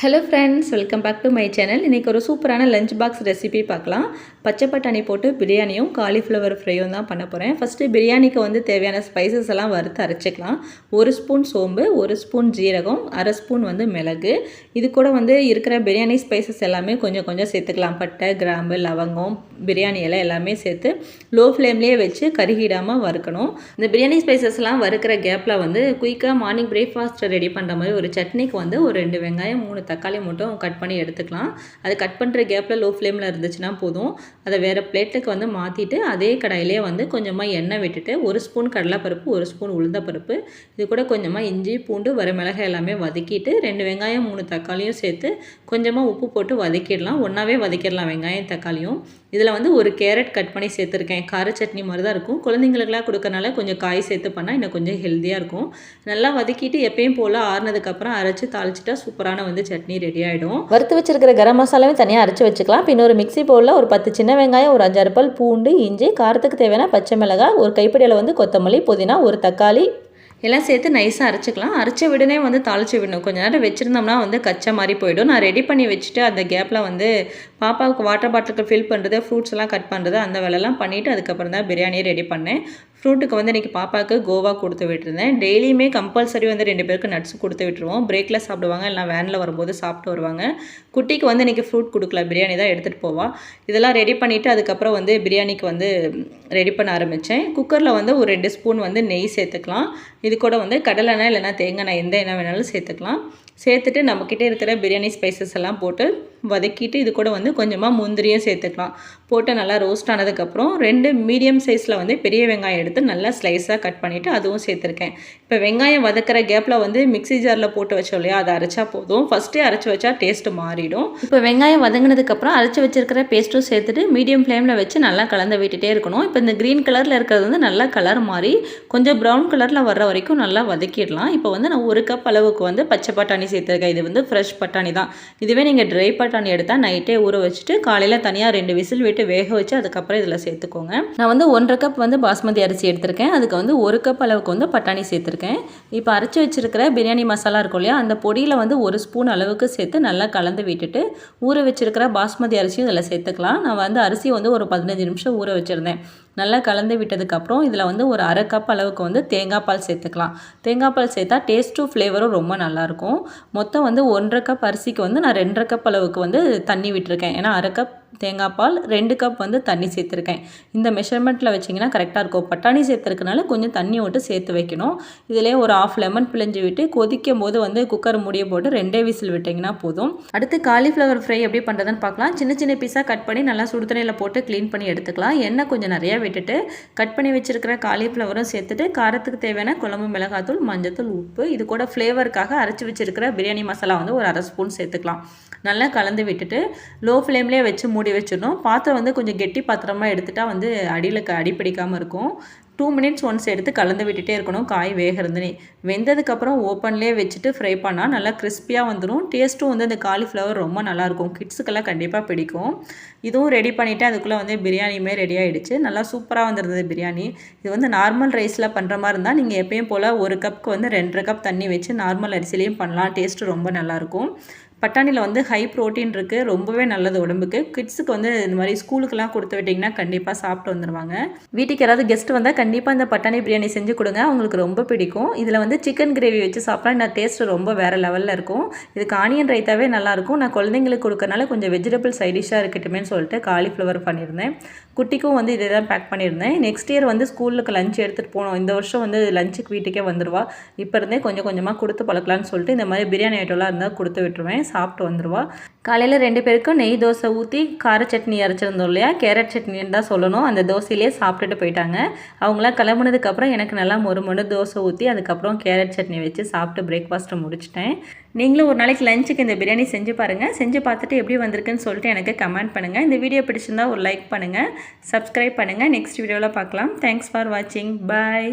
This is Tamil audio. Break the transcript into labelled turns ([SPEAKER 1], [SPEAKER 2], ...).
[SPEAKER 1] Hello friends welcome back to my channel இன்றைக்கி ஒரு சூப்பரான லஞ்ச் பாக்ஸ் ரெசிபி பார்க்கலாம். பச்சை பட்டாணி போட்டு பிரியாணியும் காலிஃப்ளவர் ஃப்ரையும் தான் பண்ண போகிறேன் ஃபஸ்ட்டு பிரியாணிக்கு வந்து தேவையான ஸ்பைசஸ் எல்லாம் வறுத்து அரைச்சிக்கலாம். ஒரு ஸ்பூன் சோம்பு ஒரு ஸ்பூன் ஜீரகம் அரை ஸ்பூன் வந்து மிளகு. இது கூட வந்து இருக்கிற பிரியாணி ஸ்பைசஸ் எல்லாமே கொஞ்சம் கொஞ்சம் சேர்த்துக்கலாம். பட்டை கிராம்பு லவங்கம் பிரியாணி இலை எல்லாமே சேர்த்து லோ ஃப்ளேம்லேயே வச்சு கருகிடாமல் வறுக்கணும். இந்த பிரியாணி ஸ்பைசஸ்லாம் வறுக்கிற கேப்பில் வந்து குயிக்காக மார்னிங் பிரேக்ஃபாஸ்ட் ரெடி பண்ணுற மாதிரி ஒரு சட்னிக்கு வந்து ஒரு ரெண்டு வெங்காயம் மூணு தக்காளி மட்டும் கட் பண்ணி எடுத்துக்கலாம். அது கட் பண்ணுற கேப்பில் லோ ஃப்ளேமில் இருந்துச்சுன்னா போதும். அதை வேறு பிளேட்டுக்கு வந்து மாற்றிட்டு அதே கடாயிலே வந்து கொஞ்சமாக எண்ணெய் விட்டுட்டு ஒரு ஸ்பூன் கடலைப்பருப்பு ஒரு ஸ்பூன் உளுந்தப்பருப்பு இது கூட கொஞ்சமாக இஞ்சி பூண்டு வர மிளகாய் எல்லாமே வதக்கிட்டு ரெண்டு வெங்காயம் மூணு தக்காளியும் சேர்த்து கொஞ்சமாக உப்பு போட்டு வதக்கிடலாம். ஒன்றாவே வதக்கிடலாம் வெங்காயம் தக்காளியும். இதில் வந்து ஒரு கேரட் கட் பண்ணி சேர்த்துருக்கேன். கார சட்னி மாதிரி தான் இருக்கும். குழந்தைங்களுக்குலாம் கொடுக்கறனால கொஞ்சம் காய் சேர்த்து பண்ணால் இன்னும் கொஞ்சம் ஹெல்த்தியாக இருக்கும். நல்லா வதக்கிட்டு எப்பயும் போல் ஆறுனதுக்கப்புறம் அரைச்சி தாளிச்சிட்டா சூப்பரான வந்து சட்னி ரெடி ஆகிடும்
[SPEAKER 2] வறுத்து வச்சிருக்கிற கரம் மசாலாவே தனியாக அரைச்சி வச்சுக்கலாம். பின் ஒரு மிக்சி பவுலில் ஒரு பத்து சின்ன வெங்காயம் ஒரு அஞ்சாறு பல் பூண்டு இஞ்சி காரத்துக்கு தேவையான பச்சை மிளகாய் ஒரு கைப்பிடியில் வந்து கொத்தமல்லி புதினா ஒரு தக்காளி
[SPEAKER 1] எல்லாம் சேர்த்து நைஸாக அரைச்சிக்கலாம். அரைச்ச விடனே வந்து தாளித்து விடணும். கொஞ்ச நேரம் வச்சுருந்தோம்னா வந்து கச்சை மாதிரி போயிடும். நான் ரெடி பண்ணி வச்சுட்டு அந்த கேப்பில் வந்து பாப்பாவுக்கு வாட்டர் பாட்டிலுக்கு ஃபில் பண்ணுறது ஃப்ரூட்ஸ் எல்லாம் கட் பண்ணுறது அந்த வேலைலாம் பண்ணிவிட்டு அதுக்கப்புறம் தான் பிரியாணியை ரெடி பண்ணேன். ஃப்ரூட்டுக்கு வந்து இன்றைக்கி பாப்பாவுக்கு கோவா கொடுத்து விட்டுருந்தேன். டெய்லியுமே கம்பல்சரி வந்து ரெண்டு பேருக்கு நட்ஸ் கொடுத்து விட்டுருவோம். பிரேக்கில் சாப்பிடுவாங்க இல்லை வேனில் வரும்போது சாப்பிட்டு வருவாங்க. குட்டிக்கு வந்து இன்றைக்கி ஃப்ரூட் கொடுக்கல பிரியாணி தான் எடுத்துகிட்டு போவாள் இதெல்லாம் ரெடி பண்ணிவிட்டு அதுக்கப்புறம் வந்து பிரியாணிக்கு வந்து ரெடி பண்ண ஆரம்பித்தேன் குக்கரில் வந்து ஒரு ரெண்டு ஸ்பூன் வந்து நெய் சேர்த்துக்கலாம். இது கூட வந்து கடலெண்ணெய் இல்லைனா தேங்காய் எண்ணெய் எந்த எண்ணெய் வேணாலும் சேர்த்துக்கலாம். சேர்த்துட்டு நம்மக்கிட்ட இருக்கிற பிரியாணி ஸ்பைசஸ் எல்லாம் போட்டு வதக்கிட்டு இது கூட வந்து கொஞ்சமாக முந்திரியும் சேர்த்துக்கலாம். போட்டு நல்லா ரோஸ்ட் ஆனதுக்கப்புறம் ரெண்டு மீடியம் சைஸில் வந்து பெரிய வெங்காயம் எடுத்து நல்லா ஸ்லைஸாக கட் பண்ணிவிட்டு அதுவும் சேர்த்துருக்கேன். இப்போ வெங்காயம் வதக்கிற கேப்பில் வந்து மிக்ஸி ஜாரில் போட்டு வச்சோம் இல்லையா? அதை அரைச்சா போதும். ஃபஸ்ட்டே அரைச்சி வச்சா டேஸ்ட்டு மாறிடும்.
[SPEAKER 2] இப்போ வெங்காயம் வதங்கினதுக்கப்புறம் அரைச்சி வச்சிருக்கிற பேஸ்ட்டும் சேர்த்துட்டு மீடியம் ஃப்ளேமில் வச்சு நல்லா கலந்து விட்டுட்டே இருக்கணும். இப்போ இந்த க்ரீன் கலரில் இருக்கிறது வந்து நல்லா கலர் மாறி கொஞ்சம் ப்ரௌன் கலரில் வர்ற வரைக்கும் நல்லா வதக்கிடலாம். இப்போ வந்து நான் ஒரு கப் அளவுக்கு வந்து பச்சை பட்டாணி சேர்த்துருக்கேன். இது வந்து ஃப்ரெஷ் பட்டாணி தான். இதுவே நீங்கள் ட்ரை பட்டாணி எடுத்தால் நைட்டே ஊற வச்சுட்டு காலையில் தனியாக ரெண்டு விசில் விட்டு வேக வச்சு அதுக்கப்புறம் இதில் சேர்த்துக்கோங்க. நான் வந்து ஒன்றரை கப் வந்து பாஸ்மதி அரிசி எடுத்திருக்கேன். அதுக்கு வந்து ஒரு கப் அளவுக்கு வந்து பட்டாணி சேர்த்துருக்கேன். இப்போ அரைச்சி வச்சிருக்கிற பிரியாணி மசாலா இருக்கும் இல்லையா அந்த பொடியில் வந்து ஒரு ஸ்பூன் அளவுக்கு சேர்த்து நல்லா கலந்து விட்டுட்டு ஊற வச்சிருக்கிற பாஸ்மதி அரிசியும் இதில் சேர்த்துக்கலாம். நான் வந்து அரிசி வந்து ஒரு பதினஞ்சு நிமிஷம் ஊற வச்சுருந்தேன். நல்லா கலந்து விட்டதுக்கப்புறம் இதில் வந்து ஒரு அரை கப் அளவுக்கு வந்து தேங்காய் பால் சேர்த்துக்கலாம். தேங்காய் பால் சேர்த்தா டேஸ்ட்டும் ஃப்ளேவரும் ரொம்ப நல்லாயிருக்கும். மொத்தம் வந்து ஒன்றரை கப் அரிசிக்கு வந்து நான் ரெண்டரை கப் அளவுக்கு வந்து தண்ணி விட்டுருக்கேன். ஏன்னா அரை கப் தேங்காய் பால் ரெண்டு கப் வந்து தண்ணி சேர்த்துருக்கேன். இந்த மெஷர்மெண்ட்டில் வச்சிங்கன்னா கரெக்டாக இருக்கும். பட்டாணி சேர்த்துருக்கனால கொஞ்சம் தண்ணி விட்டு சேர்த்து வைக்கணும். இதிலே ஒரு ஆஃப் லெமன் பிழிஞ்சு விட்டு கொதிக்கும் போது வந்து குக்கர் முடிய போட்டு ரெண்டே விசில் விட்டிங்கன்னா போதும். அடுத்து காலிஃப்ளவர் ஃப்ரை எப்படி பண்ணுறதுன்னு பார்க்கலாம். சின்ன சின்ன பீஸாக கட் பண்ணி நல்லா சுடுதண்ணியில் போட்டு க்ளீன் பண்ணி எடுத்துக்கலாம். எண்ணெய் கொஞ்சம் நிறையா விட்டுட்டு கட் பண்ணி வச்சிருக்கிற காலிஃப்ளவரும் சேர்த்துட்டு காரத்துக்கு தேவையான குழம்பு மிளகாத்தூள் மஞ்சத்தூள் உப்பு இது கூட ஃப்ளேவருக்காக அரைச்சி வச்சிருக்கிற பிரியாணி மசாலா வந்து ஒரு அரை ஸ்பூன் சேர்த்துக்கலாம். நல்லா கலந்து விட்டுட்டு லோ ஃப்ளேம்லேயே வச்சு மூடி வச்சிடணும். பாத்திரம் வந்து கொஞ்சம் கெட்டி பாத்திரமாக எடுத்துட்டால் வந்து அடியில் க அடி பிடிக்காமல் இருக்கும். டூ மினிட்ஸ் ஒன்ஸ் எடுத்து கலந்து விட்டுட்டே இருக்கணும். காய் வேகிறதுனே. வெந்ததுக்கப்புறம் ஓப்பன்லேயே வச்சுட்டு ஃப்ரை பண்ணால் நல்லா கிறிஸ்பியாக வந்துடும் டேஸ்ட்டும் வந்து அந்த காலிஃப்ளவர் ரொம்ப நல்லாயிருக்கும் கிட்ஸுக்கெல்லாம் கண்டிப்பாக பிடிக்கும். இதுவும் ரெடி பண்ணிவிட்டு அதுக்குள்ளே வந்து பிரியாணியுமே ரெடி ஆகிடுச்சு நல்லா சூப்பராக வந்துருந்தது பிரியாணி. இது வந்து நார்மல் ரைஸில் பண்ணுற மாதிரி இருந்தால் நீங்கள் எப்பயும் போல் ஒரு கப்புக்கு வந்து ரெண்டரை கப் தண்ணி வச்சு நார்மல் அரிசிலையும் பண்ணலாம். டேஸ்ட்டு ரொம்ப நல்லாயிருக்கும் பட்டாணியில் வந்து ஹை ப்ரோட்டீன் இருக்குது ரொம்பவே நல்லது உடம்புக்கு. கிட்ஸுக்கு வந்து இந்த மாதிரி ஸ்கூலுக்கெல்லாம் கொடுத்து விட்டிங்கன்னா கண்டிப்பாக சாப்பிட்டு வந்துடுவாங்க வீட்டுக்கு யாராவது கெஸ்ட் வந்தால் கண்டிப்பாக இந்த பட்டாணி பிரியாணி செஞ்சு கொடுங்க. அவங்களுக்கு ரொம்ப பிடிக்கும். இதில் வந்து சிக்கன் கிரேவி வச்சு சாப்பிட்டா நான் டேஸ்ட் ரொம்ப வேறு லெவலில் இருக்கும். இதுக்கு ஆனியன் ரைத்தாவே நல்லாயிருக்கும் நான் குழந்தைங்களுக்கு கொடுக்கறனால கொஞ்சம் வெஜிடபிள் சைடிஷாக இருக்கட்டுமேனு சொல்லிட்டு காலிஃப்ளவர் பண்ணியிருந்தேன். குட்டிக்கும் வந்து இதே தான் பேக் பண்ணியிருந்தேன். நெக்ஸ்ட் இயர் வந்து ஸ்கூலுக்கு லஞ்ச் எடுத்துகிட்டு போனோம் இந்த வருஷம் வந்து லஞ்சுக்கு வீட்டுக்கே வந்துடுவா இப்போ இருந்தே கொஞ்சம் கொஞ்சமாக கொடுத்து பழக்கலான்னு சொல்லிட்டு இந்த மாதிரி பிரியாணி ஐட்டம்லாம் இருந்தால் கொடுத்து விட்டுருவேன். சாப்பிட்டு வந்துடுவா காலையில் ரெண்டு பேருக்கும் நெய் தோசை ஊற்றி கார சட்னி அரைச்சிருந்தோம் இல்லையா? கேரட் சட்னின்னு தான் சொல்லணும். அந்த தோசையிலே சாப்பிட்டுட்டு போயிட்டாங்க. அவங்களாம் கிளம்புனதுக்கப்புறம் எனக்கு நல்லா மொறு மொறு தோசை ஊற்றி அதுக்கப்புறம் கேரட் சட்னி வச்சு சாப்பிட்டு பிரேக்ஃபாஸ்ட்டை முடிச்சிட்டேன். நீங்களும் ஒரு நாளைக்கு லஞ்சுக்கு இந்த பிரியாணி செஞ்சு பாருங்கள் செஞ்சு பார்த்துட்டு எப்படி வந்திருக்குன்னு சொல்லிட்டு எனக்கு கமெண்ட் பண்ணுங்கள் இந்த வீடியோ பிடிச்சிருந்தா ஒரு லைக் பண்ணுங்கள் சப்ஸ்கிரைப் பண்ணுங்கள் நெக்ஸ்ட் வீடியோவில் பார்க்கலாம். தேங்க்ஸ் ஃபார் வாட்சிங் பாய்